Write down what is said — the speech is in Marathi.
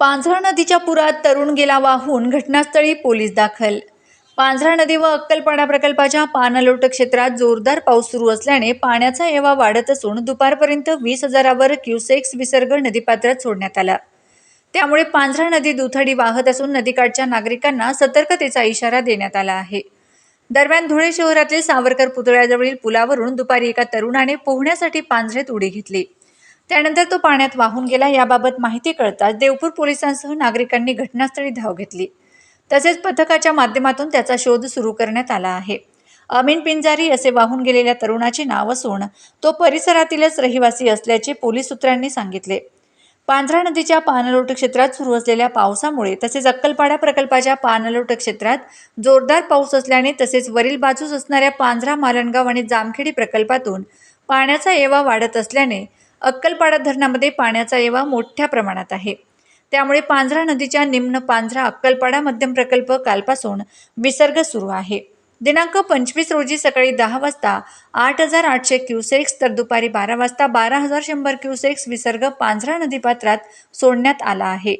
पांझरा नदीच्या पुरात तरुण गेला वाहून घटनास्थळी पोलीस दाखल. पांझरा नदी व अक्कलपाडा प्रकल्पाच्या पाणलोट क्षेत्रात जोरदार पाऊस सुरू असल्याने पाण्याचा येवा वाढत असून दुपारपर्यंत वीस हजारावर क्युसेक्स विसर्ग नदीपात्रात सोडण्यात आला. त्यामुळे पांझरा नदी दुथडी वाहत असून नदीकाठच्या नागरिकांना सतर्कतेचा इशारा देण्यात आला आहे. दरम्यान धुळे शहरातील सावरकर पुतळ्याजवळील पुलावरून दुपारी एका तरुणाने पोहण्यासाठी पांझरेत उडी घेतली. त्यानंतर तो पाण्यात वाहून गेला. याबाबत माहिती कळताच देवपूर पोलिसांसह नागरिकांनी घटनास्थळी धाव घेतली. तसेच पथकाच्या माध्यमातून त्याचा शोध सुरू करण्यात आला आहे. अमीन पिंजारी असे वाहून गेलेल्या तरुणाचे नाव असून तो परिसरातीलच रहिवासी असल्याचे पोलीस सूत्रांनी सांगितले. पांझरा नदीच्या पाणलोट क्षेत्रात सुरू असलेल्या पावसामुळे तसेच अक्कलपाडा प्रकल्पाच्या पाणलोट क्षेत्रात जोरदार पाऊस असल्याने तसेच वरील बाजूस असणाऱ्या पांझरा मालणगाव आणि जामखेडी प्रकल्पातून पाण्याचा येवा वाढत असल्याने अक्कलपाडा धरणामध्ये पाण्याचा येवा मोठ्या प्रमाणात आहे. त्यामुळे पांझरा नदीच्या निम्न पांझरा अक्कलपाडा मध्यम प्रकल्प कालपासून विसर्ग सुरू आहे. दिनांक पंचवीस रोजी सकाळी दहा वाजता आठ हजार आठशे क्युसेक्स तर दुपारी बारा वाजता बारा हजार शंभर क्युसेक्स विसर्ग पांझरा नदीपात्रात सोडण्यात आला आहे.